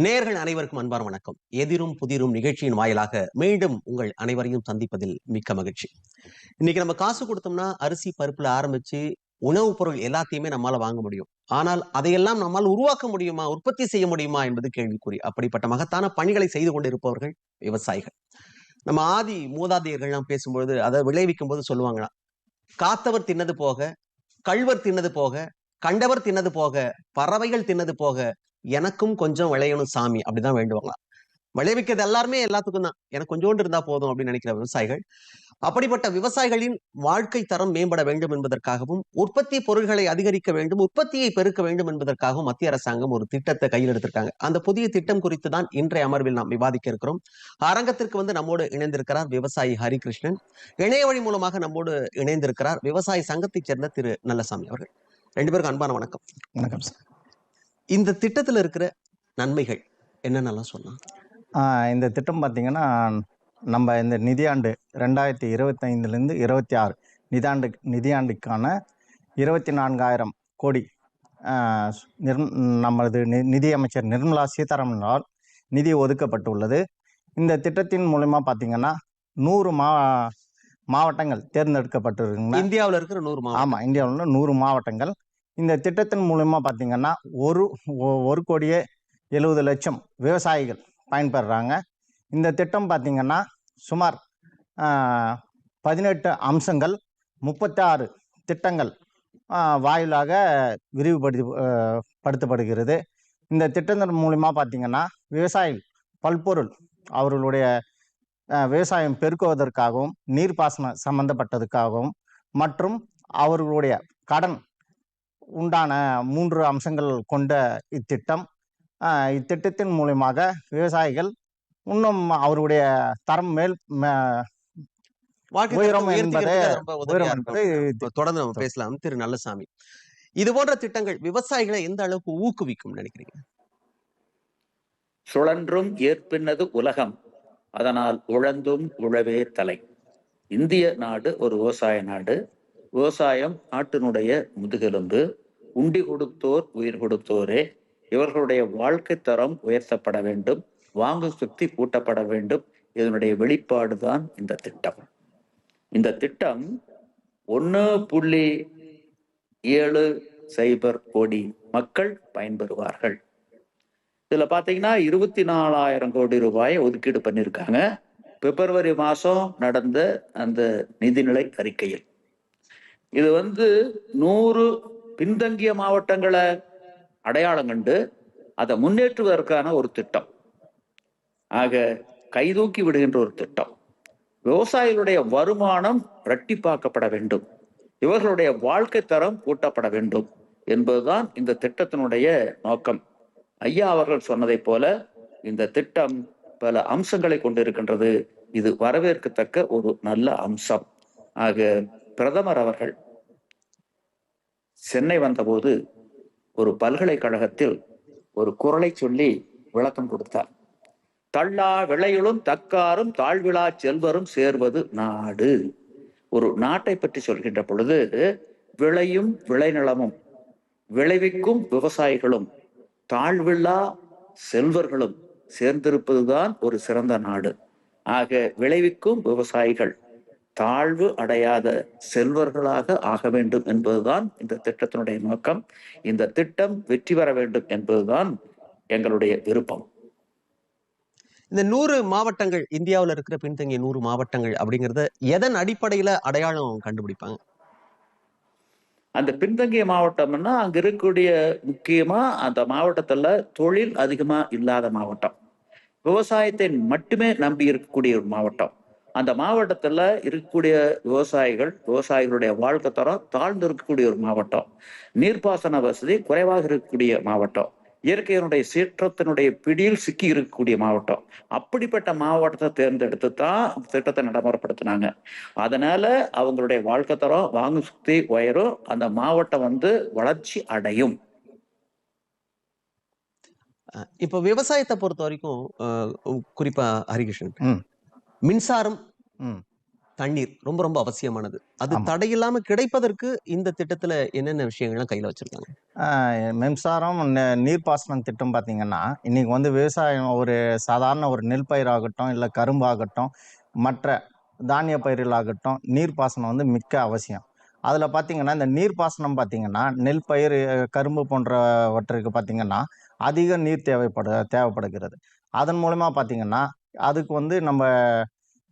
நேர்கள் அனைவருக்கும் அன்பான வணக்கம். எதிரும் புதிரும் நிகழ்ச்சியின் வாயிலாக மீண்டும் உங்கள் அனைவரையும் சந்திப்பதில் மிக்க மகிழ்ச்சி. இன்னைக்கு நம்ம காசு கொடுத்தோம்னா அரிசி பருப்புல ஆரம்பிச்சு உணவுப் பொருள் எல்லாத்தையுமே நம்மால வாங்க முடியும். ஆனால் அதையெல்லாம் நம்மால் உருவாக்க முடியுமா உற்பத்தி செய்ய முடியுமா என்பது கேள்விக்குறி. அப்படிப்பட்ட மகத்தான பணிகளை செய்து கொண்டிருப்பவர்கள் விவசாயிகள். நம்ம ஆதி மூதாதையர்கள்லாம் பேசும்பொழுது அதை விளைவிக்கும் போது சொல்லுவாங்கன்னா காத்தவர் தின்னது போக கள்வர் தின்னது போக கண்டவர் தின்னது போக பறவைகள் தின்னது போக எனக்கும் கொஞ்சம் விளையணும் சாமி அப்படிதான் வேண்டுவாங்களாம் விளைவிக்கிறது எல்லாருமே எல்லாத்துக்கும் தான். எனக்கு கொஞ்சோண்டு இருந்தா போதும் அப்படின்னு நினைக்கிற விவசாயிகள். அப்படிப்பட்ட விவசாயிகளின் வாழ்க்கை தரம் மேம்பட வேண்டும் என்பதற்காகவும் உற்பத்தி பொருள்களை அதிகரிக்க வேண்டும் உற்பத்தியை பெருக்க வேண்டும் என்பதற்காகவும் மத்திய அரசாங்கம் ஒரு திட்டத்தை கையில் எடுத்திருக்காங்க. அந்த புதிய திட்டம் குறித்து தான் இன்றைய அமர்வில் நாம் விவாதிக்க இருக்கிறோம். அரங்கத்திற்கு வந்து நம்மோடு இணைந்திருக்கிறார் விவசாயி ஹரிகிருஷ்ணன். இணைய வழி மூலமாக நம்மோடு இணைந்திருக்கிறார் விவசாய சங்கத்தைச் சேர்ந்த திரு நல்லசாமி அவர்கள். ரெண்டு பேருக்கும் அன்பான வணக்கம். வணக்கம் சார். இந்த திட்டத்துல இருக்கிற நன்மைகள் என்னென்னலாம் சொல்லலாம்? இந்த திட்டம் பார்த்தீங்கன்னா நம்ம இந்த நிதியாண்டு ரெண்டாயிரத்தி இருபத்தைந்துலேருந்து இருபத்தி ஆறு நிதியாண்டு நிதியாண்டுக்கான இருபத்தி நான்காயிரம் கோடி நிர் நமது நி நிதியமைச்சர் நிர்மலா சீதாராமனால் நிதி ஒதுக்கப்பட்டுள்ளது. இந்த திட்டத்தின் மூலமா பார்த்தீங்கன்னா நூறு மா மாவட்டங்கள் தேர்ந்தெடுக்கப்பட்டிருக்குங்க. இந்தியாவுல இருக்கிற நூறு ஆமாம் இந்தியாவில் நூறு மாவட்டங்கள் இந்த திட்டத்தின் மூலயமா பார்த்தீங்கன்னா ஒரு ஒ- ஒரு கோடியே எழுபது லட்சம் விவசாயிகள் பயன்பெறுறாங்க இந்த திட்டம் பார்த்திங்கன்னா சுமார் பதினெட்டு அம்சங்கள் முப்பத்தாறு திட்டங்கள் வாயிலாக விரிவுபடுத்தி படுத்தப்படுகிறது. இந்த திட்டத்தின் மூலிமா பார்த்தீங்கன்னா விவசாயிகள் பல்பொருள் அவர்களுடைய விவசாயம் பெருக்குவதற்காகவும் நீர்ப்பாசனம் சம்பந்தப்பட்டதுக்காகவும் மற்றும் அவர்களுடைய கடன் உண்டான மூன்று அம்சங்கள் கொண்ட இத்திட்டம். ஆஹ், இத்திட்டத்தின் மூலியமாக விவசாயிகள் இன்னும் அவருடைய தரம் மேல் உயரம் என்பது தொடர்ந்து நம்ம பேசலாம். திரு நல்லசாமி. இது போன்ற திட்டங்கள் விவசாயிகளை எந்த அளவுக்கு ஊக்குவிக்கும் நினைக்கிறீங்க? சுழன்றும் ஏற்பின்னது உலகம். அதனால் உழந்தும் உழவே தலை. இந்திய நாடு ஒரு விவசாய நாடு. விவசாயம் நாட்டினுடைய முதுகெலும்பு உண்டி கொடுத்தோர் உயிர் கொடுத்தோரே இவர்களுடைய வாழ்க்கை தரம் உயர்த்தப்பட வேண்டும் வாங்கு சுத்தி கூட்டப்பட வேண்டும். இதனுடைய வெளிப்பாடு தான் இந்த திட்டம். இந்த திட்டம் ஒன்று புள்ளி ஏழு சைபர் கோடி மக்கள் பயன்பெறுவார்கள். இதுல பாத்தீங்கன்னா இருபத்தி நாலாயிரம் கோடி ரூபாயை ஒதுக்கீடு பண்ணியிருக்காங்க பிப்ரவரி மாசம் நடந்த அந்த நிதிநிலை அறிக்கையில். இது வந்து நூறு பின்தங்கிய மாவட்டங்களை அடையாளம் கண்டு அதை முன்னேற்றுவதற்கான ஒரு திட்டம். ஆக கைதூக்கி விடுகின்ற ஒரு திட்டம். விவசாயிகளுடைய வருமானம் இரட்டிப்பாக்கப்பட வேண்டும். இவர்களுடைய வாழ்க்கை தரம் கூட்டப்பட வேண்டும் என்பதுதான் இந்த திட்டத்தினுடைய நோக்கம். ஐயா அவர்கள் சொன்னதைப் போல இந்த திட்டம் பல அம்சங்களை கொண்டிருக்கின்றது. இது வரவேற்கத்தக்க ஒரு நல்ல அம்சம். ஆக பிரதமர் அவர்கள் சென்னை வந்தபோது ஒரு பல்கலைக்கழகத்தில் ஒரு குரலை சொல்லி விளக்கம் கொடுத்தார். தள்ளா விளையுளும் தக்காரும் தாழ்விழா செல்வரும் சேர்வது நாடு. ஒரு நாட்டை பற்றி சொல்கின்ற பொழுது விளையும் விளைநிலமும் விளைவிக்கும் விவசாயிகளும் தாழ்வில்லா செல்வர்களும் சேர்ந்திருப்பதுதான் ஒரு சிறந்த நாடு. ஆக விளைவிக்கும் விவசாயிகள் தாழ்வு அடையாத செல்வர்களாக ஆக வேண்டும் என்பதுதான் இந்த திட்டத்தினுடைய நோக்கம். இந்த திட்டம் வெற்றி பெற வேண்டும் என்பதுதான் எங்களுடைய விருப்பம். இந்த நூறு மாவட்டங்கள் இந்தியாவுல இருக்கிற பின்தங்கிய நூறு மாவட்டங்கள் அப்படிங்கறத எதன் அடிப்படையில அடையாளம் கண்டுபிடிப்பாங்க? அந்த பின்தங்கிய மாவட்டம்னா அங்க இருக்கக்கூடிய முக்கியமா அந்த மாவட்டத்துல தொழில் அதிகமா இல்லாத மாவட்டம். விவசாயத்தை மட்டுமே நம்பி இருக்கக்கூடிய ஒரு மாவட்டம். அந்த மாவட்டத்துல இருக்கக்கூடிய விவசாயிகள் விவசாயிகளுடைய வாழ்க்கை தரம் தாழ்ந்து இருக்கக்கூடிய ஒரு மாவட்டம். நீர்ப்பாசன வசதி குறைவாக இருக்கக்கூடிய மாவட்டம். இயற்கையினுடைய சீற்றத்தினுடைய பிடியில் சிக்கி இருக்கக்கூடிய மாவட்டம். அப்படிப்பட்ட மாவட்டத்தை தேர்ந்தெடுத்து தான் திட்டத்தை நடைமுறைப்படுத்தினாங்க. அதனால அவங்களுடைய வாழ்க்கை தரம் வாங்கும் சக்தி உயரும். அந்த மாவட்டம் வந்து வளர்ச்சி அடையும். இப்ப விவசாயத்தை பொறுத்த வரைக்கும் குறிப்பா ஹரிகிருஷ்ணன். மின்சாரம் ம். தண்ணீர் ரொம்ப ரொம்ப அவசியமானது அது. தடையில்லாம கிடைப்பதற்கு இந்த திட்டத்துல என்னென்ன விஷயங்கள்லாம் கையில வச்சிருக்காங்க மின்சாரம் நீர்ப்பாசனம் திட்டம் பார்த்தீங்கன்னா இன்னைக்கு வந்து விவசாயம் ஒரு சாதாரண ஒரு நெல் பயிராகட்டும் இல்லை கரும்பாகட்டும் மற்ற தானிய பயிர்களாகட்டும் நீர்ப்பாசனம் வந்து மிக்க அவசியம் அதில் பார்த்தீங்கன்னா இந்த நீர்ப்பாசனம் பார்த்தீங்கன்னா நெல் பயிர் கரும்பு போன்றவற்றுக்கு பார்த்தீங்கன்னா அதிக நீர் தேவைப்படு தேவைப்படுகிறது அதன் மூலமா பார்த்தீங்கன்னா அதுக்கு வந்து நம்ம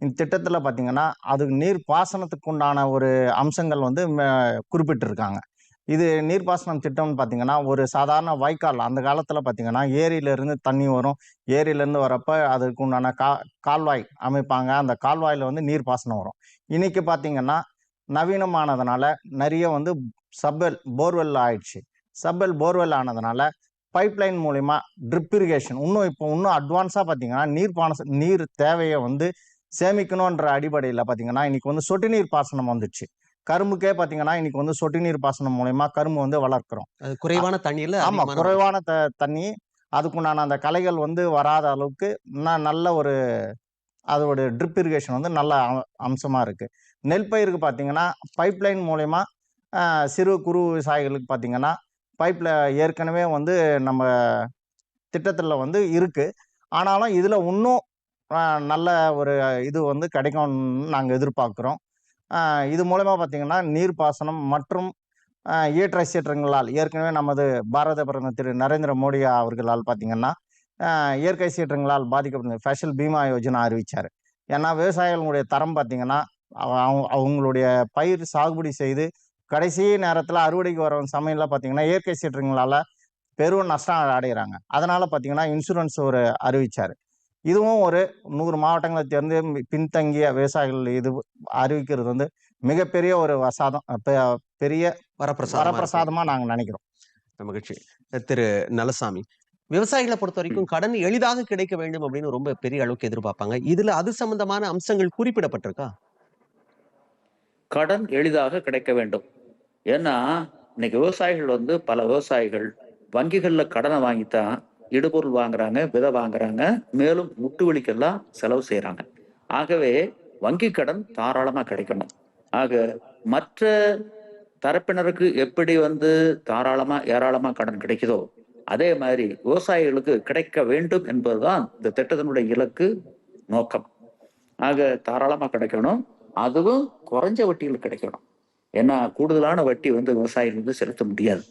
இந்த திட்டத்தில் பார்த்தீங்கன்னா அதுக்கு நீர் பாசனத்துக்கு உண்டான ஒரு அம்சங்கள் வந்து ம- குறிப்பிட்டிருக்காங்க. இது நீர்ப்பாசனம் திட்டம்னு பார்த்தீங்கன்னா ஒரு சாதாரண வாய்க்கால் அந்த காலத்தில் பார்த்தீங்கன்னா ஏரியிலேருந்து தண்ணி வரும். ஏரியிலேருந்து வரப்ப அதுக்கு உண்டான கா கால்வாய் அமைப்பாங்க. அந்த கால்வாயில் வந்து நீர்ப்பாசனம் வரும். இன்றைக்கி பார்த்தீங்கன்னா நவீனமானதுனால நிறைய வந்து சப்பல் போர்வெல் ஆயிடுச்சு. சப்பெல் போர்வெல் ஆனதுனால பைப்லைன் மூலிமா ட்ரிப் இரிகேஷன் இன்னும் இப்போ இன்னும் அட்வான்ஸாக பார்த்தீங்கன்னா நீர் பாச நீர் தேவையை வந்து சேமிக்கணுன்ற அடிப்படையில் பார்த்தீங்கன்னா இன்னைக்கு வந்து சொட்டு நீர் பாசனம் வந்துச்சு. கரும்புக்கே பார்த்தீங்கன்னா இன்னைக்கு வந்து சொட்டு நீர் பாசனம் மூலயமா கரும்பு வந்து வளர்க்குறோம். அது குறைவான தண்ணீர்ல ஆமா அதிகமான குறைவான த தண்ணி. அதுக்குண்டான அந்த களைகள் வந்து வராத அளவுக்கு ந- நல்ல ஒரு அதோட ட்ரிப் இரிகேஷன் வந்து நல்ல அ- அம்சமா இருக்கு. நெல் பயிருக்கு பார்த்தீங்கன்னா பைப்லைன் மூலயமா சிறு குறு விவசாயிகளுக்கு பார்த்தீங்கன்னா பைப்ல ஏற்கனவே வந்து நம்ம திட்டத்தில் வந்து இருக்கு. ஆனாலும் இதில் இன்னும் நல்ல ஒரு இது வந்து கிடைக்கும்னு நாங்கள் எதிர்பார்க்குறோம். இது மூலயமா பார்த்திங்கன்னா நீர்ப்பாசனம் மற்றும் ஆஹ், சீற்றங்களால் ஏற்கனவே நமது பாரத பிரதமர் திரு நரேந்திர மோடி அவர்களால் பார்த்தீங்கன்னா இயற்கை சீற்றங்களால் பாதிக்கப்பட்ட ஸ்பெஷல் பீமா யோஜனா அறிவிச்சார். ஏன்னா விவசாயிகளுடைய தரம் பார்த்தீங்கன்னா அவங்க- அவங்களுடைய பயிர் சாகுபடி செய்து கடைசி நேரத்தில் அறுவடைக்கு வர சமயம்ல பார்த்தீங்கன்னா இயற்கை சீற்றங்களால் பெரும் நஷ்டம் அடைகிறாங்க அதனால் பார்த்தீங்கன்னா இன்சூரன்ஸ் ஒரு அறிவிச்சார். இதுவும் ஒரு நூறு மாவட்டங்களை தேர்ந்து மி- பின்தங்கிய விவசாயிகள் இது அறிவிக்கிறது வந்து மிகப்பெரிய ஒரு வசாதம் பெ- பெரிய வரப்பிரசாதமா இருக்கு. வரப்பிரசாதமா நாங்க நினைக்கிறோம். மகிழ்ச்சி. திரு நலசாமி விவசாயிகளை பொறுத்த வரைக்கும் கடன் எளிதாக கிடைக்க வேண்டும் அப்படின்னு ரொம்ப பெரிய அளவுக்கு எதிர்பார்ப்பாங்க. இதுல அது சம்பந்தமான அம்சங்கள் குறிப்பிடப்பட்டிருக்கா? கடன் எளிதாக கிடைக்க வேண்டும். ஏன்னா இன்னைக்கு விவசாயிகள் வந்து பல விவசாயிகள் வங்கிகள்ல கடனை வாங்கித்தான் இடுபொருள் வாங்குறாங்க விதை வாங்குறாங்க மேலும் முட்டு வலிக்கெல்லாம் செலவு செய்யறாங்க ஆகவே வங்கி கடன் தாராளமா கிடைக்கணும். ஆக மற்ற தரப்பினருக்கு எப்படி வந்து தாராளமா ஏராளமா கடன் கிடைக்குதோ அதே மாதிரி விவசாயிகளுக்கு கிடைக்க வேண்டும் என்பதுதான் இந்த திட்டத்தினுடைய இலக்கு நோக்கம். ஆக தாராளமா கிடைக்கணும். அதுவும் குறைஞ்ச வட்டியில் கிடைக்கணும். ஏன்னா கூடுதலான வட்டி வந்து விவசாயிகள் வந்து செலுத்த முடியாது.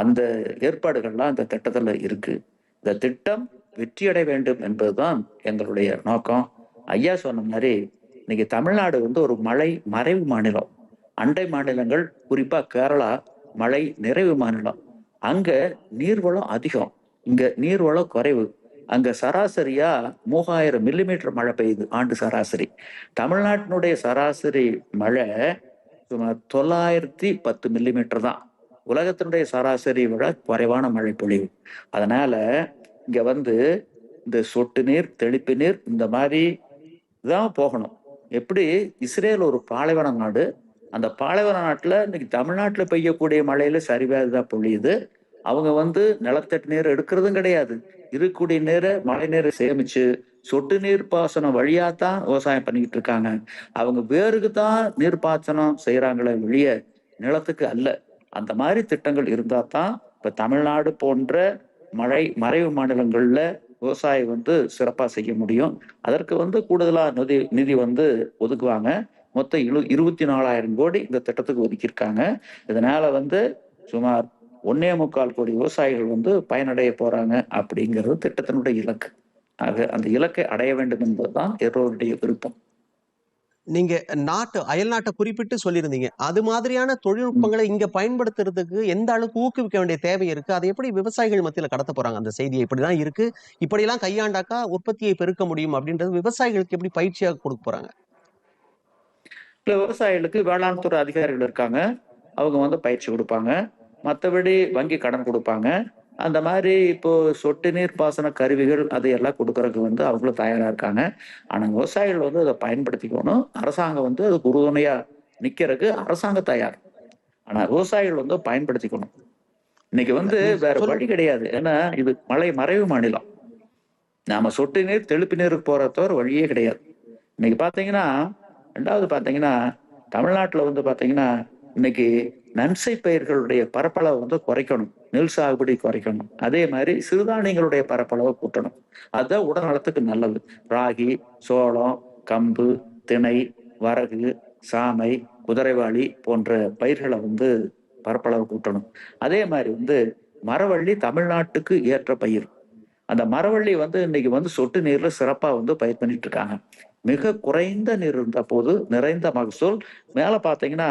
அந்த ஏற்பாடுகள்லாம் இந்த திட்டத்தில் இருக்கு. இந்த திட்டம் வெற்றியடைய வேண்டும் என்பதுதான் எங்களுடைய நோக்கம். ஐயா சொன்ன மாதிரி இன்னைக்கு தமிழ்நாடு வந்து ஒரு மழை மறைவு மாநிலம். அண்டை மாநிலங்கள் குறிப்பா கேரளா மழை நிறைவு மாநிலம். அங்க நீர்வளம் அதிகம். இங்க நீர்வளம் குறைவு. அங்க சராசரியா மூவாயிரம் மில்லிமீட்டர் மழை பெய்யுது ஆண்டு சராசரி. தமிழ்நாட்டினுடைய சராசரி மழை சுமார் தொள்ளாயிரத்தி பத்து மில்லிமீட்டர் தான். உலகத்தினுடைய சராசரி விட குறைவான மழை பொழிவு. அதனால இங்க வந்து இந்த சொட்டு நீர் தெளிப்பு நீர் இந்த மாதிரி தான் போகணும். எப்படி? இஸ்ரேல் ஒரு பாலைவன நாடு. அந்த பாலைவன நாட்டில் இன்னைக்கு தமிழ்நாட்டில் பெய்யக்கூடிய மழையில சரிவாதான் பொழியுது. அவங்க வந்து நிலத்தட்டு நீர் எடுக்கிறதும் கிடையாது. இருக்கக்கூடிய நீரை மழை நீரை சேமிச்சு சொட்டு நீர் பாசனம் வழியா தான் விவசாயம் பண்ணிக்கிட்டு இருக்காங்க. அவங்க வேருக்கு தான் நீர்ப்பாசனம் செய்யறாங்களே வெளியே நிலத்துக்கு அல்ல. அந்த மாதிரி திட்டங்கள் இருந்தால் தான் இப்போ தமிழ்நாடு போன்ற மழை மறைவு மாநிலங்களில் விவசாயம் வந்து சிறப்பாக செய்ய முடியும். அதற்கு வந்து கூடுதலாக நிதி நிதி வந்து ஒதுக்குவாங்க. மொத்தம் இரு இருபத்தி நாலாயிரம் கோடி இந்த திட்டத்துக்கு ஒதுக்கியிருக்காங்க. இதனால வந்து சுமார் ஒன்னே முக்கால் கோடி விவசாயிகள் வந்து பயனடைய போறாங்க அப்படிங்கிறது திட்டத்தினுடைய இலக்கு. ஆக அந்த இலக்கை அடைய வேண்டும் என்பதுதான் எல்லோருடைய விருப்பம். நீங்க நாட்டு அயல் நாட்டை குறிப்பிட்டு சொல்லியிருந்தீங்க. அது மாதிரியான தொழில்நுட்பங்களை இங்க பயன்படுத்துறதுக்கு எந்த அளவுக்கு ஊக்குவிக்க வேண்டிய தேவை இருக்கு? அதை எப்படி விவசாயிகள் மத்தியில கடத்த போறாங்க? அந்த செய்தியை இப்படிதான் இருக்கு. இப்படியெல்லாம் கையாண்டாக்கா உற்பத்தியை பெருக்க முடியும் அப்படின்றது விவசாயிகளுக்கு எப்படி பயிற்சியாக கொடுக்க போறாங்க? இல்ல விவசாயிகளுக்கு வேளாண் துறை அதிகாரிகள் இருக்காங்க. அவங்க வந்து பயிற்சி கொடுப்பாங்க. மற்றபடி வங்கி கடன் கொடுப்பாங்க. அந்த மாதிரி இப்போ சொட்டு நீர் பாசன கருவிகள் அதையெல்லாம் கொடுக்கறதுக்கு வந்து அவங்களும் தயாரா இருக்காங்க. ஆனா விவசாயிகள் வந்து அதை பயன்படுத்திக்கணும். அரசாங்கம் வந்து அதுக்கு உறுதுணையா நிக்கிறதுக்கு அரசாங்கம் தயார். ஆனா விவசாயிகள் வந்து பயன்படுத்திக்கணும். இன்னைக்கு வந்து வேற. வழி கிடையாது. ஏன்னா இது மலை மறைவு மாநிலம். நாம சொட்டு நீர் தெளிப்பு நீருக்கு போற தவிர வழியே கிடையாது. இன்னைக்கு பாத்தீங்கன்னா ரெண்டாவது பார்த்தீங்கன்னா தமிழ்நாட்டில் வந்து பார்த்தீங்கன்னா இன்னைக்கு நன்சை பயிர்களுடைய பரப்பளவை வந்து குறைக்கணும். நெல் சாகுபடி குறைக்கணும். அதே மாதிரி சிறுதானியங்களுடைய பரப்பளவை கூட்டணும். அதுதான் உடல் நலத்துக்கு நல்லது. ராகி சோளம் கம்பு திணை வரகு சாமை குதிரைவாளி போன்ற பயிர்களை வந்து பரப்பளவு கூட்டணும். அதே மாதிரி வந்து மரவள்ளி தமிழ்நாட்டுக்கு ஏற்ற பயிர். அந்த மரவள்ளி வந்து இன்னைக்கு வந்து சொட்டு நீர்ல சிறப்பா வந்து பயிர் பண்ணிட்டு இருக்காங்க. மிக குறைந்த நீர் இருந்த போது நிறைந்த மகசூல். மேல பாத்தீங்கன்னா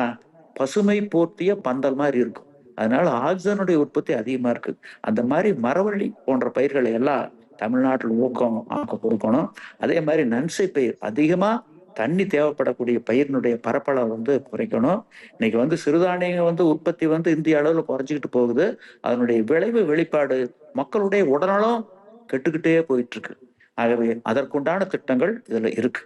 பசுமை போர்த்திய பந்தல் மாதிரி இருக்கும். அதனால ஆக்சிஜனுடைய உற்பத்தி அதிகமா இருக்கு. அந்த மாதிரி மரவள்ளி போன்ற பயிர்களை எல்லாம் தமிழ்நாட்டில் ஊக்கம் ஆக்க கொடுக்கணும். அதே மாதிரி நன்சை பயிர் அதிகமா தண்ணி தேவைப்படக்கூடிய பயிரினுடைய பரப்பளவை வந்து குறைக்கணும். இன்னைக்கு வந்து சிறுதானியங்கள் வந்து உற்பத்தி வந்து இந்திய அளவில் குறைஞ்சிக்கிட்டு போகுது. அதனுடைய விளைவு வெளிப்பாடு மக்களுடைய உடல்நலம் கெட்டுக்கிட்டே போயிட்டு இருக்கு. ஆகவே அதற்குண்டான திட்டங்கள் இதுல இருக்கு.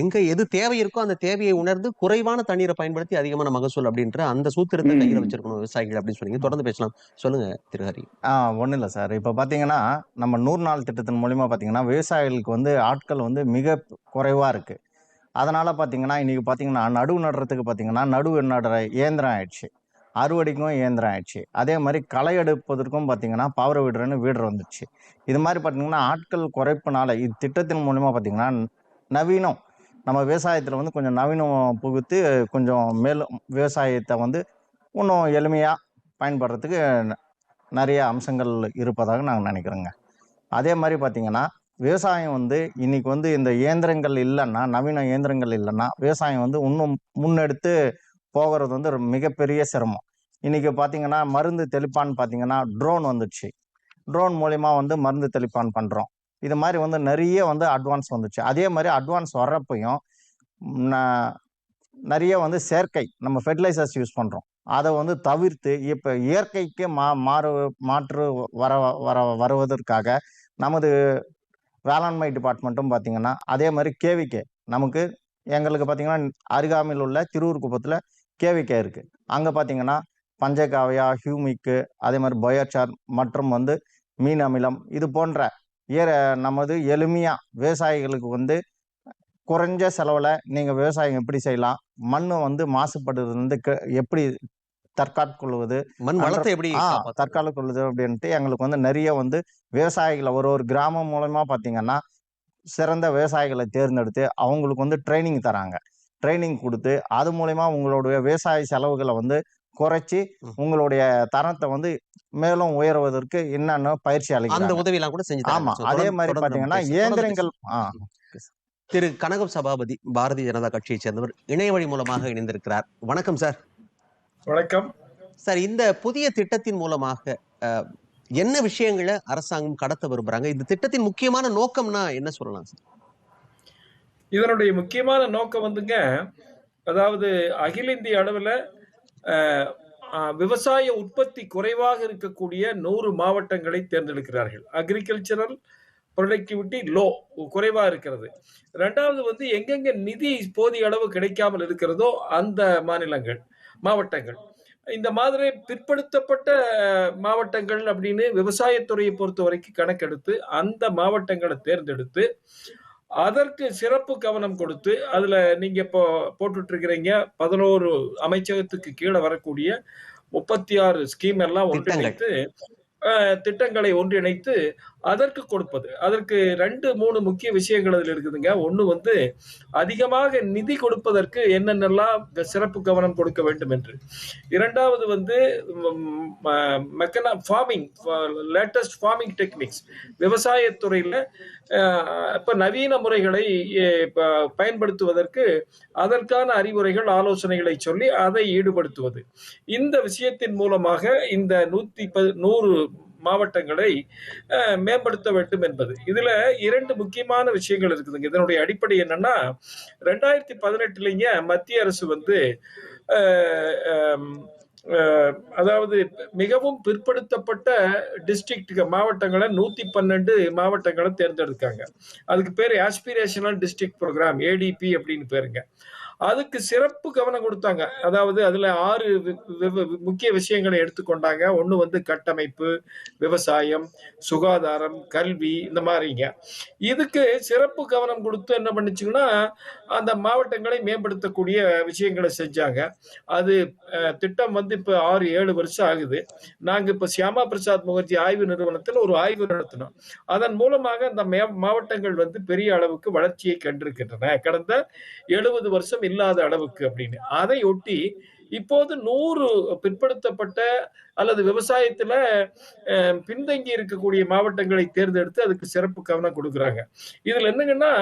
எங்க எது தேவை இருக்கோ அந்த தேவையை உணர்ந்து குறைவான தண்ணீரை பயன்படுத்தி அதிகமான மகசூல் அப்படின்ற அந்த சூத்திரத்தை கையில. வச்சிருக்கணும் விவசாயிகள் அப்படின்னு சொன்னீங்க. தொடர்ந்து பேசலாம். சொல்லுங்க திருஹரி ஆ ஒன்றும் இல்லை சார். இப்போ பார்த்தீங்கன்னா நம்ம நூறு நாள் திட்டத்தின் மூலிமா பார்த்தீங்கன்னா விவசாயிகளுக்கு வந்து ஆட்கள் வந்து மிக குறைவாக இருக்குது அதனால் பார்த்தீங்கன்னா இன்றைக்கி பார்த்தீங்கன்னா நடுவு நடுறதுக்கு பார்த்தீங்கன்னா நடுவு நடுற இயந்திரம் ஆயிடுச்சு. அறுவடைக்கும் இயந்திரம் ஆயிடுச்சு. அதே மாதிரி களை எடுப்பதற்கும் பார்த்தீங்கன்னா பவர் வீடுறன்னு வீடர் வந்துடுச்சு இது மாதிரி பார்த்தீங்கன்னா ஆட்கள் குறைப்புனால இது திட்டத்தின் மூலிமா பார்த்தீங்கன்னா நவீனம். நம்ம விவசாயத்தில் வந்து கொஞ்சம் நவீனம் புகுத்து கொஞ்சம் மேலும் விவசாயத்தை வந்து இன்னும் எளிமையாக பயன்படுறதுக்கு நிறைய அம்சங்கள் இருப்பதாக நாங்கள் நினைக்கிறோங்க. அதே மாதிரி பார்த்தீங்கன்னா விவசாயம் வந்து இன்னைக்கு வந்து இந்த இயந்திரங்கள் இல்லைன்னா நவீன இயந்திரங்கள் இல்லைன்னா விவசாயம் வந்து இன்னும் முன்னெடுத்து போகிறது வந்து ஒரு மிகப்பெரிய சிரமம். இன்றைக்கி பார்த்தீங்கன்னா மருந்து தெளிப்பான்னு பார்த்திங்கன்னா ட்ரோன் வந்துடுச்சு. ட்ரோன் மூலிமா வந்து மருந்து தெளிப்பான் பண்ணுறோம் இது மாதிரி வந்து நிறைய வந்து அட்வான்ஸ் வந்துச்சு. அதே மாதிரி அட்வான்ஸ் வர்றப்பையும் நிறைய வந்து செயற்கை நம்ம ஃபெர்டிலைசர்ஸ் யூஸ் பண்ணுறோம் அதை வந்து தவிர்த்து இப்போ இயற்கைக்கு மா மாறு மாற்று வர வர வருவதற்காக நமது வேளாண்மை டிபார்ட்மெண்ட்டும் பார்த்தீங்கன்னா அதே மாதிரி கேவிகே. நமக்கு எங்களுக்கு பார்த்தீங்கன்னா அருகாமையில் உள்ள திருவூர் குப்பத்தில் கேவிகே இருக்குது அங்கே பார்த்தீங்கன்னா பஞ்சகாவியா ஹியூமிக்கு அதே மாதிரி பயோச்சார் மற்றும் வந்து மீன் அமிலம் இது போன்ற ஏற நமது எளிமையாக விவசாயிகளுக்கு வந்து குறைஞ்ச செலவில் நீங்கள் விவசாயம் எப்படி செய்யலாம்? மண் வந்து மாசுபடுறது வந்து க- எப்படி தற்காத்துக்கொள்வது? மண் வளத்தை எப்படி கொள்ளுது அப்படின்ட்டு எங்களுக்கு வந்து நிறைய வந்து விவசாயிகளை ஒரு ஒரு கிராமம் மூலமா பார்த்தீங்கன்னா சிறந்த விவசாயிகளை தேர்ந்தெடுத்து அவங்களுக்கு வந்து ட்ரைனிங் தராங்க. ட்ரைனிங் கொடுத்து அது மூலயமா உங்களுடைய விவசாய செலவுகளை வந்து குறைச்சி. உங்களுடைய தரத்தை வந்து மேலும் உயர்வதற்கு என்னென்ன பயிற்சி அந்த அளிக்கிறாங்க? உதவி எல்லாம் கூட செஞ்சு ஆமா. அதே மாதிரி பாத்தீங்கன்னா இயந்திரங்கள் திரு கனகம் சபாபதி பாரதிய ஜனதா கட்சியை சேர்ந்தவர் இணைய வழி மூலமாக இணைந்திருக்கிறார். வணக்கம் சார். வணக்கம். சார் இந்த புதிய திட்டத்தின் மூலமாக என்ன விஷயங்களை அரசாங்கம் கடத்த விரும்புறாங்க? இந்த திட்டத்தின் முக்கியமான நோக்கம்னா என்ன சொல்லலாம் சார்? இதனுடைய முக்கியமான நோக்கம் வந்துங்க அதாவது அகில இந்திய அளவில் விவசாய உற்பத்தி குறைவாக இருக்கக்கூடிய நூறு மாவட்டங்களை தேர்ந்தெடுக்கிறார்கள். அக்ரிகல்ச்சரல் ப்ரொடக்டிவிட்டி லோ குறைவாக இருக்கிறது. ரெண்டாவது வந்து எங்கெங்க நிதி போதிய அளவு கிடைக்காமல் இருக்கிறதோ அந்த மாநிலங்கள் மாவட்டங்கள். இந்த மாதிரி பிற்படுத்தப்பட்ட மாவட்டங்கள் அப்படின்னு விவசாயத்துறையை பொறுத்த வரைக்கும் கணக்கெடுத்து அந்த மாவட்டங்களை தேர்ந்தெடுத்து அதற்கு சிறப்பு கவனம் கொடுத்து அதுல நீங்க இப்போ போட்டுட்டு இருக்கிறீங்க பதினோரு அமைச்சகத்துக்கு கீழே வரக்கூடிய முப்பத்தி ஆறு ஸ்கீம் எல்லாம் ஒன்றிணைத்து திட்டங்களை ஒன்றிணைத்து அதற்கு கொடுப்பது. அதற்கு ரெண்டு மூணு முக்கிய விஷயங்கள் அதில் இருக்குதுங்க. ஒன்று வந்து அதிகமாக நிதி கொடுப்பதற்கு என்னென்னலாம் சிறப்பு கவனம் கொடுக்க வேண்டும் என்று. இரண்டாவது வந்து மெக்கனா ஃபார்மிங் லேட்டஸ்ட் ஃபார்மிங் டெக்னிக்ஸ் விவசாயத்துறையில் இப்போ நவீன முறைகளை பயன்படுத்துவதற்கு அதற்கான அறிவுரைகள் ஆலோசனைகளை சொல்லி அதை ஈடுபடுத்துவது. இந்த விஷயத்தின் மூலமாக இந்த நூற்றி ப நூறு மாவட்டங்களை மேம்படுத்த வேண்டும் என்பது. இதுல இரண்டு முக்கியமான விஷயங்கள் இருக்குதுங்க. இதனுடைய அடிப்படை என்னன்னா ரெண்டாயிரத்தி பதினெட்டுலங்க மத்திய அரசு வந்து அதாவது மிகவும் பிற்படுத்தப்பட்ட டிஸ்ட்ரிக்ட் மாவட்டங்களை நூத்தி பன்னெண்டு மாவட்டங்களை தேர்ந்தெடுக்காங்க அதுக்கு பேர் ஆஸ்பிரேஷனல் டிஸ்ட்ரிக்ட் ப்ரோக்ராம் ஏடிபி அப்படின்னு பேருங்க. அதுக்கு சிறப்பு கவனம் கொடுத்தாங்க. அதாவது அதுல ஆறு வி- வி- முக்கிய விஷயங்களை எடுத்துக்கொண்டாங்க. ஒண்ணு வந்து கட்டமைப்பு விவசாயம் சுகாதாரம் கல்வி இந்த மாதிரிங்க. இதுக்கு சிறப்பு கவனம் கொடுத்து என்ன பண்ணுச்சுங்கன்னா அந்த மாவட்டங்களை மேம்படுத்தக்கூடிய விஷயங்களை செஞ்சாங்க. அது திட்டம் வந்து இப்போ ஆறு ஏழு வருஷம் ஆகுது. நாங்கள் இப்போ சியாமா பிரசாத் முகர்ஜி ஆய்வு நிறுவனத்தில் ஒரு ஆய்வு நடத்தினோம். அதன் மூலமாக அந்த மாவட்டங்கள் வந்து பெரிய அளவுக்கு வளர்ச்சியை கண்டிருக்கின்றன. கடந்த எழுபது வருஷம் இல்லாத அளவுக்கு அப்படின்னு. அதை ஒட்டி இப்போது நூறு பிற்படுத்தப்பட்ட அல்லது விவசாயத்துல பின்தங்கி இருக்கக்கூடிய மாவட்டங்களை தேர்ந்தெடுத்து அதுக்கு சிறப்பு கவனம் கொடுக்குறாங்க. இதுல என்னங்கன்னா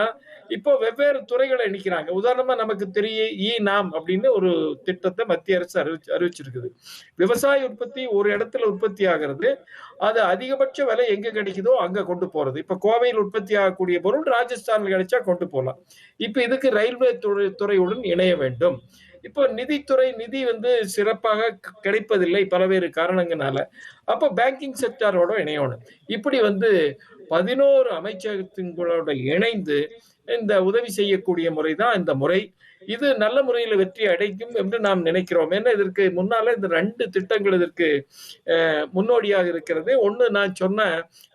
இப்போ வெவ்வேறு துறைகளை இணைக்கிறாங்க. உதாரணமா நமக்கு தெரிய இ நாம் அப்படின்னு ஒரு திட்டத்தை மத்திய அரசு அறிவிச்சு அறிவிச்சிருக்குது. விவசாய உற்பத்தி ஒரு இடத்துல உற்பத்தி ஆகிறது. அது அதிகபட்ச விலை எங்க கிடைக்குதோ அங்க கொண்டு போறது. இப்ப கோவையில் உற்பத்தி ஆகக்கூடிய பொருள் ராஜஸ்தான்ல கிடைச்சா கொண்டு போகலாம் இப்ப இதுக்கு ரயில்வே துறை துறையுடன் இணைய வேண்டும். இப்போ நிதித்துறை நிதி வந்து சிறப்பாக க- கிடைப்பதில்லை பல்வேறு காரணங்களால. அப்போ பேங்கிங் செக்டாரோட இணையணும். இப்படி வந்து பதினோரு அமைச்சகத்தின் இணைந்து இந்த உதவி செய்யக்கூடிய முறை தான் இந்த முறை. இது நல்ல முறையில் வெற்றி அடைக்கும் என்று நாம் நினைக்கிறோம். ஏன்னா இதற்கு முன்னால இந்த ரெண்டு திட்டங்கள் இதற்கு முன்னோடியாக இருக்கிறது. ஒன்று நான் சொன்ன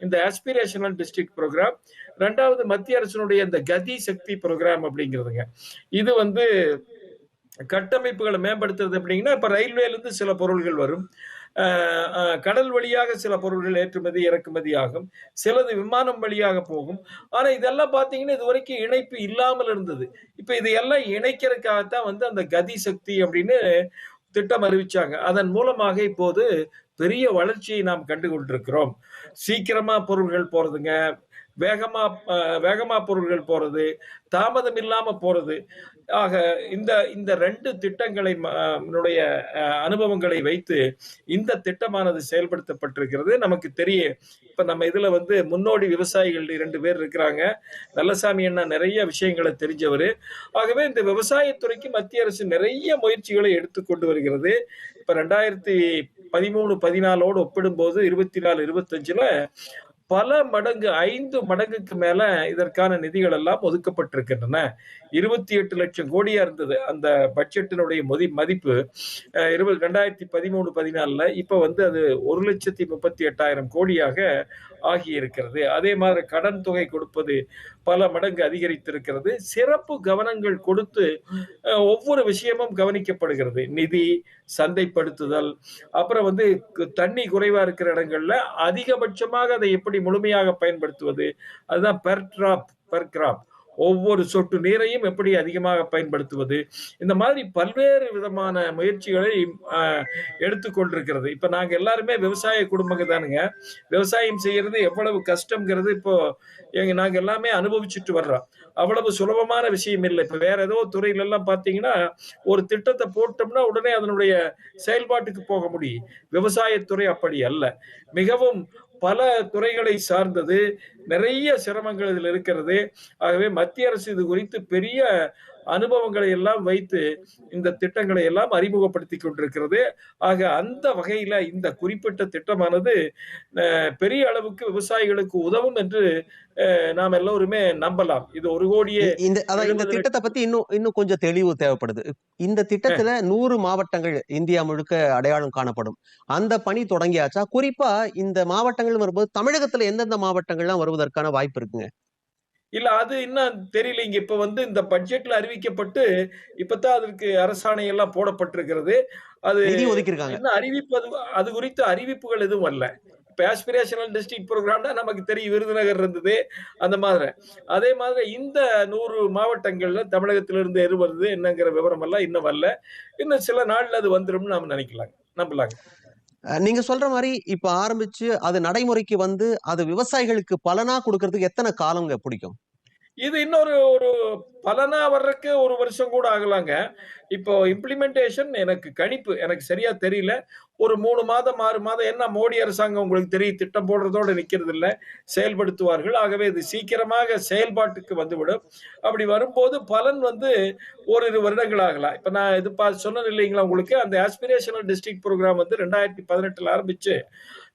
இந்த ஆஸ்பிரேஷனல் டிஸ்ட்ரிக்ட் ப்ரோக்ராம் ரெண்டாவது மத்திய அரசினுடைய இந்த கதி சக்தி ப்ரோக்ராம் அப்படிங்கிறதுங்க. இது வந்து கட்டமைப்புகளை மேம்படுத்துறது அப்படிங்கன்னா இப்ப ரயில்வேல இருந்து சில பொருள்கள் வரும். கடல் வழியாக சில பொருள்கள் ஏற்றுமதி இறக்குமதி ஆகும். சிலது விமானம் வழியாக போகும். ஆனா இதெல்லாம் பாத்தீங்கன்னா இது வரைக்கும் இணைப்பு இல்லாமல் இருந்தது. இப்ப இதையெல்லாம் இணைக்கிறதுக்காகத்தான் வந்து அந்த கதி சக்தி அப்படின்னு திட்டம் அறிவிச்சாங்க. அதன் மூலமாக இப்போது பெரிய வளர்ச்சியை நாம் கண்டு கொண்டிருக்கிறோம் சீக்கிரமா பொருள்கள் போறதுங்க. வேகமா வேகமா பொருள்கள் போறது. தாமதம் இல்லாம போறது. ஆக இந்த இந்த ரெண்டு திட்டங்களை ம- அஹ், அனுபவங்களை வைத்து இந்த திட்டமானது செயல்படுத்தப்பட்டிருக்கிறது. நமக்கு தெரியும். இப்ப நம்ம இதுல வந்து முன்னோடி விவசாயிகள் இரண்டு பேர் இருக்கிறாங்க. நல்லசாமி அண்ணா நிறைய விஷயங்களை தெரிஞ்சவர். ஆகவே இந்த விவசாயத்துறைக்கு மத்திய அரசு நிறைய முயற்சிகளை எடுத்து கொண்டு வருகிறது. இப்ப ரெண்டாயிரத்தி பதிமூணு பதினாலோடு ஒப்பிடும்போது இருபத்தி நாலு இருபத்தஞ்சுல பல மடங்கு ஐந்து மடங்குக்கு மேல இதற்கான நிதிகள் எல்லாம் ஒதுக்கப்பட்டிருக்கின்றன. இருபத்தி எட்டு லட்சம் கோடியா இருந்தது. அந்த பட்ஜெட்டினுடைய மதி மதிப்பு இருபது ரெண்டாயிரத்தி பதிமூணு பதினாலில் இப்போ வந்து அது ஒரு லட்சத்தி முப்பத்தி எட்டாயிரம் கோடியாக ஆகி இருக்கிறது அதே மாதிரி கடன் தொகை கொடுப்பது பல மடங்கு அதிகரித்திருக்கிறது. சிறப்பு கவனங்கள் கொடுத்து ஒவ்வொரு விஷயமும் கவனிக்கப்படுகிறது. நிதி சந்தைப்படுத்துதல் அப்புறம் வந்து தண்ணி குறைவா இருக்கிற இடங்கள்ல அதிகபட்சமாக அதை எப்படி முழுமையாக பயன்படுத்துவது? அதுதான் பெர் டிராப் பெர் கிராப் ஒவ்வொரு சொட்டு நீரையும் எப்படி அதிகமாக பயன்படுத்துவது? இந்த மாதிரி பல்வேறு விதமான முயற்சிகளை எடுத்துக்கொண்டிருக்கிறது. இப்ப நாங்க எல்லாருமே விவசாய குடும்பங்க தானுங்க. விவசாயம் செய்யறது எவ்வளவு கஷ்டம்ங்கிறது இப்போ எங்க நாங்க எல்லாமே அனுபவிச்சுட்டு வர்றோம். அவ்வளவு சுலபமான விஷயம் இல்லை. இப்ப வேற ஏதோ துறையில எல்லாம் பாத்தீங்கன்னா ஒரு திட்டத்தை போட்டோம்னா உடனே அதனுடைய செயல்பாட்டுக்கு போக முடியும். விவசாயத்துறை அப்படி அல்ல. மிகவும் பல துறைகளை சார்ந்தது நிறைய சிரமங்கள் இதில் இருக்கிறது. ஆகவே மத்திய அரசு இது குறித்து பெரிய அனுபவங்களை எல்லாம் வைத்து இந்த திட்டங்களை எல்லாம் அறிமுகப்படுத்தி கொண்டிருக்கிறது. ஆக அந்த வகையில இந்த குறிப்பிட்ட திட்டமானது பெரிய அளவுக்கு விவசாயிகளுக்கு உதவும் என்று நாம் எல்லோருமே நம்பலாம். இது ஒரு கோடியே இந்த அதான் இந்த திட்டத்தை பத்தி இன்னும் இன்னும் கொஞ்சம் தெளிவு தேவைப்படுது. இந்த திட்டத்துல நூறு மாவட்டங்கள் இந்தியா முழுக்க அடையாளம் காணப்படும். அந்த பணி தொடங்கியாச்சா? குறிப்பா இந்த மாவட்டங்கள் வரும்போது தமிழகத்துல எந்தெந்த மாவட்டங்கள்லாம் வருவதற்கான வாய்ப்பு இருக்குங்க? இல்ல அது இன்னும் தெரியலைங்க இப்ப வந்து இந்த பட்ஜெட்ல அறிவிக்கப்பட்டு இப்பதான் அதற்கு அரசாணை எல்லாம் போடப்பட்டிருக்கிறது. அது இன்னும் அறிவிப்பு அது அது குறித்து அறிவிப்புகள் எதுவும் வரல. இப்ப ஆஸ்பிரேஷனல் டிஸ்ட்ரிக்ட் ப்ரோக்ராம்னா நமக்கு தெரியும். விருதுநகர் இருந்தது அந்த மாதிரி. அதே மாதிரி இந்த நூறு மாவட்டங்கள்ல தமிழகத்திலிருந்து எது வருது என்னங்கிற விவரம் எல்லாம் இன்னும் வரல. இன்னும் சில நாள்ல அது வந்துரும்னு நாம நினைக்கலாங்க நம்பலாங்க. நீங்க சொல்ற மாதிரி இப்ப ஆரம்பிச்சு அது நடைமுறைக்கு வந்து அது விவசாயிகளுக்கு பலனா கொடுக்கறதுக்கு எத்தனை காலங்க பிடிக்கும்? இது இன்னொரு ஒரு பலனா வர்றதுக்கு ஒரு வருஷம் கூட ஆகலாங்க. இப்போ இம்ப்ளிமெண்டேஷன் எனக்கு கணிப்பு. எனக்கு சரியா தெரியல. ஒரு மூணு மாதம் ஆறு மாதம் என்ன மோடி அரசாங்கம் உங்களுக்கு தெரியும் திட்டம் போடுறதோட நிற்கிறது இல்லை செயல்படுத்துவார்கள். ஆகவே இது சீக்கிரமாக செயல்பாட்டுக்கு வந்துவிடும். அப்படி வரும்போது பலன் வந்து ஓரிரு வருடங்கள் ஆகலாம் இப்போ நான் இது பா சொன்னது இல்லைங்களா உங்களுக்கு? அந்த ஆஸ்பிரேஷனல் டிஸ்ட்ரிக்ட் ப்ரோக்ராம் வந்து ரெண்டாயிரத்தி பதினெட்டில் ஆரம்பிச்சு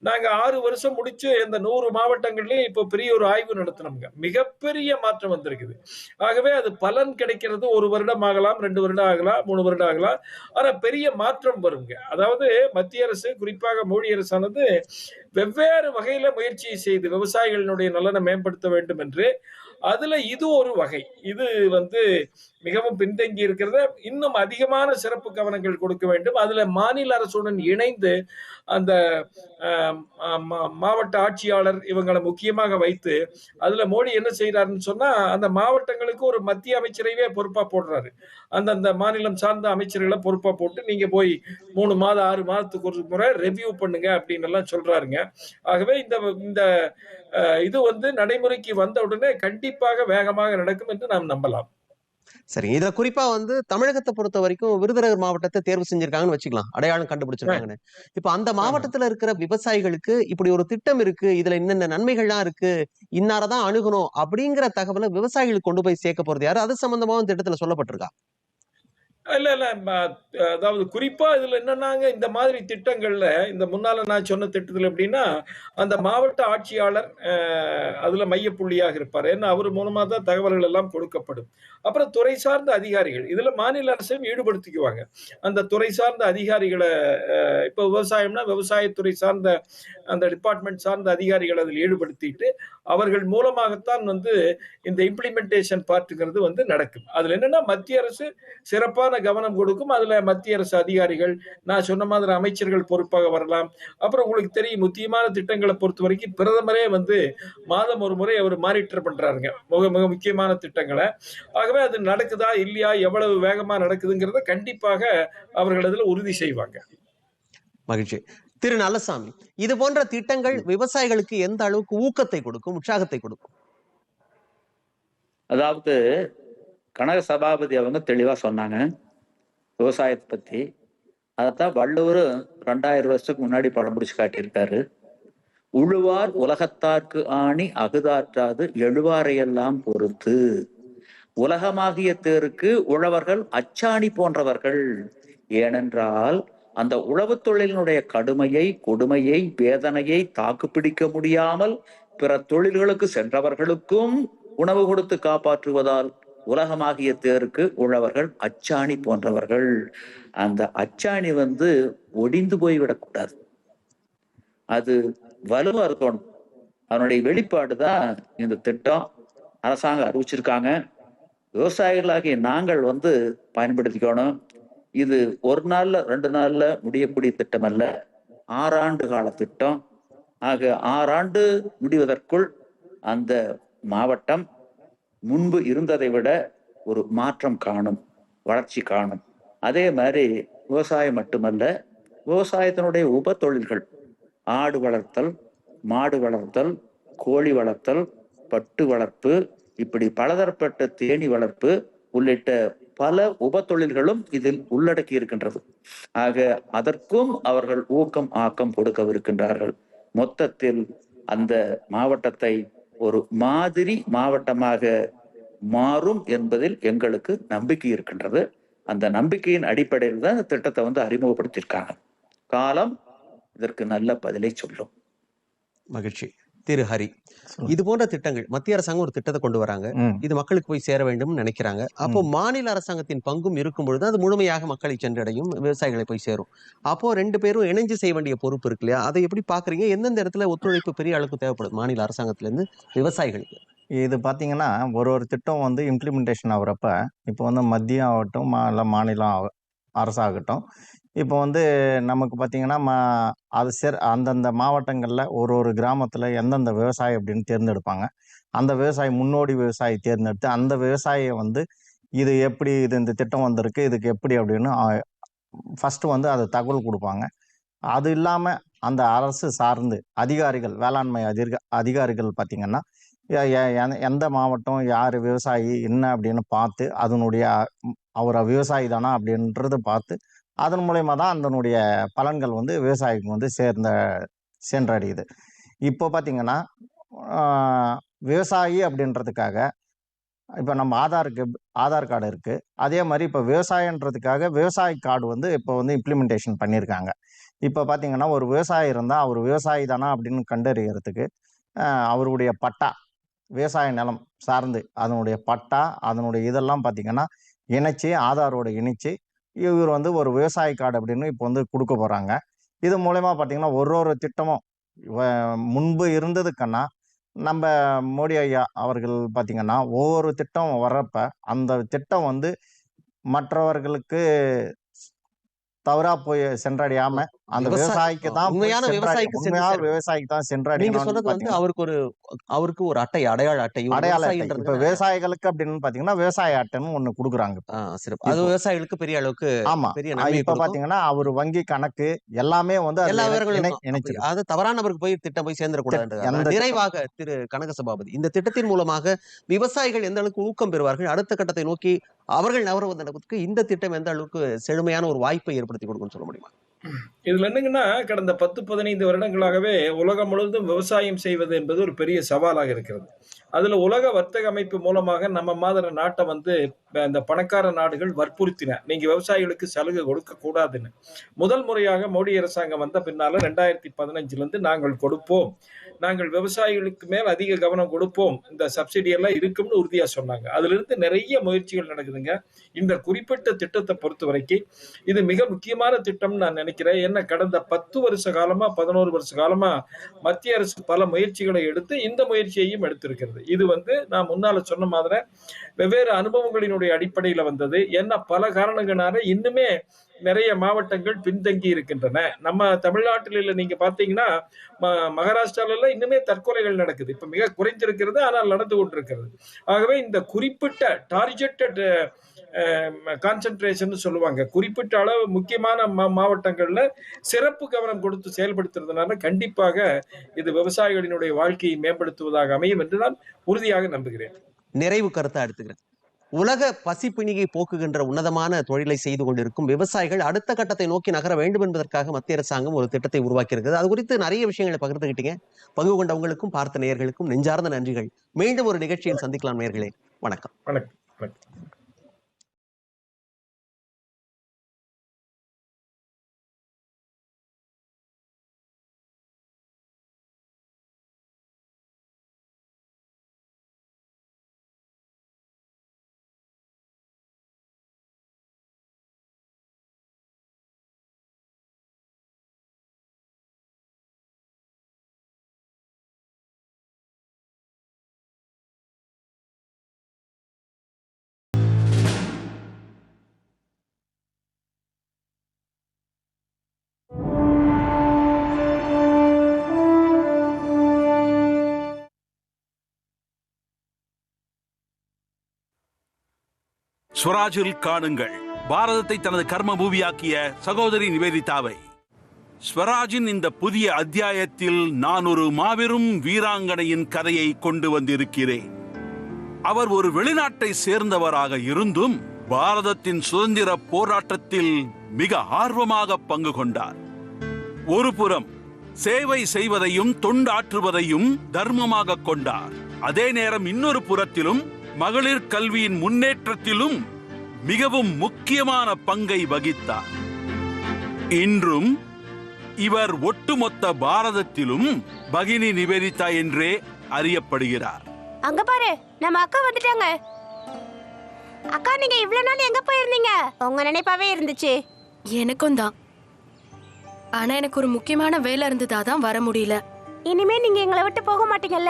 நாங்கள் ஆறு வருஷம் முடிச்சு இந்த நூறு மாவட்டங்கள்லேயும் இப்போ பெரிய ஒரு ஆய்வு நடத்தினோம்ங்க. மிகப்பெரிய மாற்றம் வந்திருக்குது. ஆகவே அது பலன் கிடைக்கிறது ஒரு வருடம் ஆகலாம் ரெண்டு வருடம் ஆகலாம் மூணு வருடம் ஆகலாம். ஆனால் பெரிய மாற்றம் வருங்க. அதாவது மத்திய அரசு குறிப்பாக மோடி அரசானது வெவ்வேறு வகையில முயற்சி செய்து விவசாயிகளினுடைய நலனை மேம்படுத்த வேண்டும் என்று. அதுல இது ஒரு வகை. இது வந்து மிகவும் பின்தங்கி இருக்கிறத. இன்னும் அதிகமான சிறப்பு கவனங்கள் கொடுக்க வேண்டும். அதுல மாநில அரசுடன் இணைந்து அந்த மா- மாவட்ட ஆட்சியாளர் இவங்களை முக்கியமாக வைத்து அதுல மோடி என்ன செய்யறாருன்னு சொன்னா அந்த மாவட்டங்களுக்கு ஒரு மத்திய அமைச்சரையே பொறுப்பா போடுறாரு. அந்தந்த மாநிலம் சார்ந்த அமைச்சர்களை பொறுப்பா போட்டு நீங்க போய் மூணு மாதம் ஆறு மாதத்துக்கு ஒரு முறை ரெவ்யூ பண்ணுங்க அப்படின்னு எல்லாம் சொல்றாருங்க. ஆகவே இந்த இந்த இது வந்து நடைமுறைக்கு வந்த உடனே கண்டிப்பாக வேகமாக நடக்கும் என்று நாம் நம்பலாம். சரி இதுல குறிப்பா வந்து தமிழகத்தை பொறுத்த வரைக்கும் விருதுநகர் மாவட்டத்தை தேர்வு செஞ்சிருக்காங்கன்னு வச்சுக்கலாம். அடையாளம் கண்டுபிடிச்சிருக்காங்கன்னு. இப்ப அந்த மாவட்டத்துல இருக்கிற விவசாயிகளுக்கு இப்படி ஒரு திட்டம் இருக்கு. இதுல என்னென்ன நன்மைகள்லாம் இருக்கு? இன்னாரதான் அணுகணும் அப்படிங்கிற தகவலை விவசாயிகளுக்கு கொண்டு போய் சேர்க்க போறது யாரு? அது சம்பந்தமாவும் திட்டத்துல சொல்லப்பட்டிருக்கா. இல்ல இல்ல அதாவது குறிப்பா இதுல என்னன்னாங்க இந்த மாதிரி திட்டங்கள்ல இந்த முன்னால நான் சொன்ன திட்டத்துல எப்படின்னா அந்த மாவட்ட ஆட்சியாளர் அஹ், அதுல மையப்புள்ளியாக இருப்பார். ஏன்னா அவர் மூலமா தான் தகவல்கள் எல்லாம் கொடுக்கப்படும். அப்புறம் துறை சார்ந்த அதிகாரிகள் இதுல மாநில அரசையும் ஈடுபடுத்திக்குவாங்க. அந்த துறை சார்ந்த அதிகாரிகளை அஹ், இப்ப விவசாயம்னா விவசாயத்துறை சார்ந்த அந்த டிபார்ட்மெண்ட் சார்ந்த அதிகாரிகளை அதில் ஈடுபடுத்திட்டு அவர்கள் மூலமாகத்தான் வந்து இந்த இம்ப்ளிமெண்டேஷன் பார்ட்டுங்கிறது வந்து நடக்கும் அதுல என்னன்னா மத்திய அரசு சிறப்பான கவனம் கொடுக்கும். அதுல மத்திய அரசு அதிகாரிகள் நான் சொன்ன மாதிரி அமைச்சர்கள் பொறுப்பாக வரலாம். அப்புறம் உங்களுக்கு தெரியும் முக்கியமான திட்டங்களை பொறுத்த வரைக்கும் பிரதமரே வந்து மாதம் ஒரு முறை அவர் மானிட்டர் பண்றாருங்க. மிக மிக முக்கியமான திட்டங்களை. ஆகவே அது நடக்குதா இல்லையா எவ்வளவு வேகமா நடக்குதுங்கிறத கண்டிப்பாக அவர்கள் அதில் உறுதி செய்வாங்க. மகிழ்ச்சி. திரு நல்லசாமி. இது போன்ற திட்டங்கள் விவசாயிகளுக்கு எந்த அளவுக்கு ஊக்கத்தை கொடுக்கும் உற்சாகத்தை கொடுக்கும்? அதாவது கனக சபாபதி அவங்க தெளிவா சொன்னாங்க. விவசாயத்தை பத்தி. அதைத்தான் வள்ளுவர் ரெண்டாயிரம் வருஷத்துக்கு முன்னாடி படம் பிடிச்சு காட்டியிருக்காரு. உழுவார் உலகத்தார்க்கு ஆணி அகுதாற்றாது எழுவாரையெல்லாம் பொறுத்து. உலகமாகிய தேருக்கு உழவர்கள் அச்சாணி போன்றவர்கள். ஏனென்றால் அந்த உழவுத் தொழிலினுடைய கடுமையை கொடுமையை வேதனையை தாக்குப்பிடிக்க முடியாமல் பிற தொழில்களுக்கு சென்றவர்களுக்கும் உணவு கொடுத்து காப்பாற்றுவதால் உலகமாகிய தேருக்கு உழவர்கள் அச்சாணி போன்றவர்கள். அந்த அச்சாணி வந்து ஒடிந்து போய்விடக்கூடாது. அது வலுவா இருக்கணும். அதனுடைய வெளிப்பாடு தான் இந்த திட்டம். அரசாங்கம் அறிவிச்சிருக்காங்க. விவசாயிகளாகிய நாங்கள் வந்து பயன்படுத்திக்கணும். இது ஒரு நாள்ல ரெண்டு நாள்ல முடியக்கூடிய திட்டம் அல்ல ஆறாண்டு கால திட்டம். ஆக ஆறாண்டு முடிவதற்குள் அந்த மாவட்டம் முன்பு இருந்ததை விட ஒரு மாற்றம் காணும் வளர்ச்சி காணும். அதே மாதிரி விவசாயம் மட்டுமல்ல விவசாயத்தினுடைய உப தொழில்கள் ஆடு வளர்த்தல் மாடு வளர்த்தல் கோழி வளர்த்தல் பட்டு வளர்ப்பு இப்படி பலதரப்பட்ட தேனி வளர்ப்பு உள்ளிட்ட பல உப தொழில்களும் இதில் உள்ளடக்கி இருக்கின்றது ஆக அதற்கும் அவர்கள் ஊக்கம் ஆக்கம் கொடுக்கவிருக்கின்றார்கள். மொத்தத்தில் அந்த மாவட்டத்தை ஒரு மாதிரி மாவட்டமாக மாறும் என்பதில் எங்களுக்கு நம்பிக்கை இருக்கின்றது. அந்த நம்பிக்கையின் அடிப்படையில் தான் இந்த திட்டத்தை வந்து அறிமுகப்படுத்தியிருக்காங்க. காலம் இதற்கு நல்ல பதிலை சொல்லும். மகிழ்ச்சி. திரு ஹரி. இது போன்ற திட்டங்கள் மத்திய அரசாங்கம் ஒரு திட்டத்தை கொண்டு வராங்க. இது மக்களுக்கு போய் சேர வேண்டும்னு நினைக்கிறாங்க. அப்போ மாநில அரசாங்கத்தின் பங்கும் இருக்கும் பொழுது அது முழுமையாக மக்களை சென்றடையும் விவசாயிகளை போய் சேரும். அப்போ ரெண்டு பேரும் இணைஞ்சு செய்ய வேண்டிய பொறுப்பு இருக்கு இல்லையா? அதை எப்படி பாக்குறீங்க? எந்தெந்த இடத்துல ஒத்துழைப்பு பெரிய அளவுக்கு தேவைப்படுது மாநில அரசாங்கத்துல இருந்து விவசாயிகளுக்கு? இது பார்த்தீங்கன்னா ஒரு ஒரு திட்டம் வந்து இம்ப்ளிமெண்டேஷன் ஆகுறப்ப இப்போ வந்து மத்தியம் ஆகட்டும் மா இல்லை மாநிலம் அரசாகட்டும் இப்போ வந்து நமக்கு பார்த்தீங்கன்னா மா அது சரி அந்தந்த மாவட்டங்களில் ஒரு ஒரு கிராமத்தில் எந்தெந்த விவசாயி அப்படின்னு தேர்ந்தெடுப்பாங்க. அந்த விவசாயி முன்னோடி விவசாயி தேர்ந்தெடுத்து அந்த விவசாயியை வந்து இது எப்படி இது இந்த திட்டம் வந்திருக்கு இதுக்கு எப்படி அப்படின்னு ஃபஸ்ட்டு வந்து அதை தகவல் கொடுப்பாங்க. அது இல்லாமல் அந்த அரசு சார்ந்து அதிகாரிகள் வேளாண்மை அதிக அதிகாரிகள் பார்த்திங்கன்னா எந்த- மாவட்டம் யார் விவசாயி என்ன அப்படின்னு பார்த்து அதனுடைய அவரை அவர் விவசாயி தானா அப்படின்றத பார்த்து அதன் மூலயமா தான் அதனுடைய பலன்கள் வந்து விவசாயிக்கு வந்து சேர்ந்த சென்றடையுது. இப்போ பார்த்திங்கன்னா விவசாயி அப்படின்றதுக்காக இப்போ நம்ம ஆதாருக்கு ஆதார் கார்டு இருக்குது அதே மாதிரி இப்போ விவசாயன்றதுக்காக விவசாய கார்டு வந்து இப்போ வந்து இம்ப்ளிமெண்டேஷன் பண்ணியிருக்காங்க இப்போ பார்த்தீங்கன்னா ஒரு விவசாயி இருந்தால் அவர் விவசாயி தானா அப்படின்னு கண்டறியறதுக்கு அவருடைய பட்டா விவசாய நிலம் சார்ந்து அதனுடைய பட்டா அதனுடைய இதெல்லாம் பார்த்திங்கன்னா இணைச்சி ஆதாரோட இணைச்சி இவர் வந்து ஒரு விவசாய கார்டு அப்படின்னு இப்போ வந்து கொடுக்க போகிறாங்க இது மூலயமா பார்த்தீங்கன்னா ஒரு ஒரு திட்டமும் வ- முன்பு இருந்ததுக்கன்னா நம்ம மோடி ஐயா அவர்கள் பார்த்திங்கன்னா ஒவ்வொரு திட்டம் வர்றப்ப அந்த திட்டம் வந்து மற்றவர்களுக்கு தவறாக போய் சென்றடையாமல் அந்த விவசாய- விவசாயிக்கு தான் உண்மையான விவசாயிக்கு. விவசாயிக்கு தான் நீங்க சென்றடையணும் சொன்னது வந்து அவருக்கு ஒரு அவருக்கு ஒரு அட்டை அடையாள அட்டை அடையாள இப்ப விவசாயிகளுக்கு அப்படின்னு பாத்தீங்கன்னா விவசாய அட்டைன்னு ஒண்ணு கொடுக்குறாங்க சிறப்பு. அது விவசாயிகளுக்கு பெரிய அளவுக்கு ஆமா. பெரிய இப்ப. பாத்தீங்கன்னா அவர் வங்கி கணக்கு எல்லாமே வந்து எல்லா விவரங்களும் இணை- இருக்கும். இணைச்சிருக்கு. அது தவறான நபருக்கு போய் திட்டம் போய் சேர்ந்துடக்கூடாது நிறைவாக திரு கனக சபாபதி இந்த திட்டத்தின் மூலமாக விவசாயிகள் எந்த அளவுக்கு ஊக்கம் பெறுவார்கள் அடுத்த கட்டத்தை நோக்கி அவர்கள் நகர்வதற்கு இந்த திட்டம் எந்த அளவுக்கு செழுமையான ஒரு வாய்ப்பை ஏற்படுத்தி கொடுக்கும்னு சொல்ல முடியுமா? இதுல என்னங்கன்னா கடந்த பத்து பதினைந்து வருடங்களாகவே உலகம் முழுவதும் விவசாயம் செய்வது என்பது ஒரு பெரிய சவாலாக இருக்கிறது. அதுல உலக வர்த்தக அமைப்பு மூலமாக நம்ம மாதிரி நாட்டை வந்து இந்த பணக்கார நாடுகள் வற்புறுத்தின. நீங்க விவசாயிகளுக்கு சலுகை கொடுக்க கூடாதுன்னு. முதல் முறையாக மோடி அரசாங்கம் வந்த பின்னால ரெண்டாயிரத்தி பதினஞ்சுல இருந்து நாங்கள் கொடுப்போம். நாங்கள் விவசாயிகளுக்கு மேல் அதிக கவனம் கொடுப்போம். இந்த சப்சிடி எல்லாம் இருக்கும்னு உறுதியா சொன்னாங்க. அதுல இருந்து நிறைய முயற்சிகள் நடக்குதுங்க. இந்த குறிப்பிட்ட திட்டத்தை பொறுத்த வரைக்கும் இது மிக முக்கியமான திட்டம்னு நான் நினைக்கிறேன். என்ன கடந்த பத்து வருஷ காலமா பதினோரு வருஷ காலமா மத்திய அரசு பல முயற்சிகளை எடுத்து இந்த முயற்சியையும் எடுத்திருக்கிறது. இது வந்து நான் முன்னால சொன்ன மாதிரி வெவ்வேறு அனுபவங்களினுடைய அடிப்படையில வந்தது. என்ன பல காரணங்களால இன்னுமே நிறைய மாவட்டங்கள் பின்தங்கி இருக்கின்றன. நம்ம தமிழ்நாட்டில் நீங்க பாத்தீங்கன்னா ம- மகாராஷ்டிரால இன்னுமே தற்கொலைகள் நடக்குது. இப்ப மிக குறைந்திருக்கிறது ஆனால் நடந்து கொண்டிருக்கிறது. ஆகவே இந்த குறிப்பிட்ட டார்கெட்டட் கான்சென்ட்ரேஷன் சொல்லுவாங்க. குறிப்பிட்ட அளவு முக்கியமான மா- மாவட்டங்கள்ல சிறப்பு கவனம் கொடுத்து செயல்படுத்துறதுனால கண்டிப்பாக இது விவசாயிகளினுடைய வாழ்க்கையை மேம்படுத்துவதாக அமையும் என்று நான் உறுதியாக நம்புகிறேன். நிறைவு கருத்தை எடுத்துக்கிறேன். உலக பசிப்பிணியை போக்குகின்ற உன்னதமான தொழிலை செய்து கொண்டிருக்கும் விவசாயிகள் அடுத்த கட்டத்தை நோக்கி நகர வேண்டும் என்பதற்காக மத்திய அரசாங்கம் ஒரு திட்டத்தை உருவாக்கி இருக்கிறது அது குறித்து நிறைய விஷயங்களை பகிர்ந்துகிட்டீங்க. பங்கு கொண்ட உங்களுக்கும் பார்த்த நேயர்களுக்கும் நெஞ்சார்ந்த நன்றிகள். மீண்டும் ஒரு நிகழ்ச்சியில் சந்திக்கலாம் வணக்கம். வணக்கம். வணக்கம். ஸ்வராஜில் காணுங்கள். பாரதத்தை தனது கர்ம பூமியாக்கிய சகோதரி நிவேதிதாவை. ஸ்வராஜின் இந்த புதிய அத்தியாயத்தில் நான் ஒரு மாபெரும் வீராங்கனையின் கதையை கொண்டு வந்திருக்கிறேன். அவர் ஒரு வெளிநாட்டை சேர்ந்தவராக இருந்தும் பாரதத்தின் சுதந்திர போராட்டத்தில் மிக ஆர்வமாக பங்கு கொண்டார். ஒரு புறம் சேவை செய்வதையும் தொண்டாற்றுவதையும் தர்மமாக கொண்டார். அதே நேரம் இன்னொரு புறத்திலும் மகளிர் கல்வியின் முன்னேற்றத்திலும் மிகவும் முக்கியமான பங்கை வகித்தார். இன்றும் இவர் ஒட்டுமொத்த பாரதத்திலும் பகினி நிவேதிதா என்றே அறியப்படுகிறார். அங்க பாரு நம்ம அக்கா வந்துட்டாங்க. அக்கா நீங்க இவ்வளவு நாள் எங்க போயிருந்தீங்க? உங்க நினைப்பாவே இருந்துச்சு. எனக்கும் தான். ஆனா எனக்கு ஒரு முக்கியமான வேலை இருந்ததா தான் வர முடியல. இனிமே நீங்க எங்களை விட்டு போக மாட்டீங்கல்ல?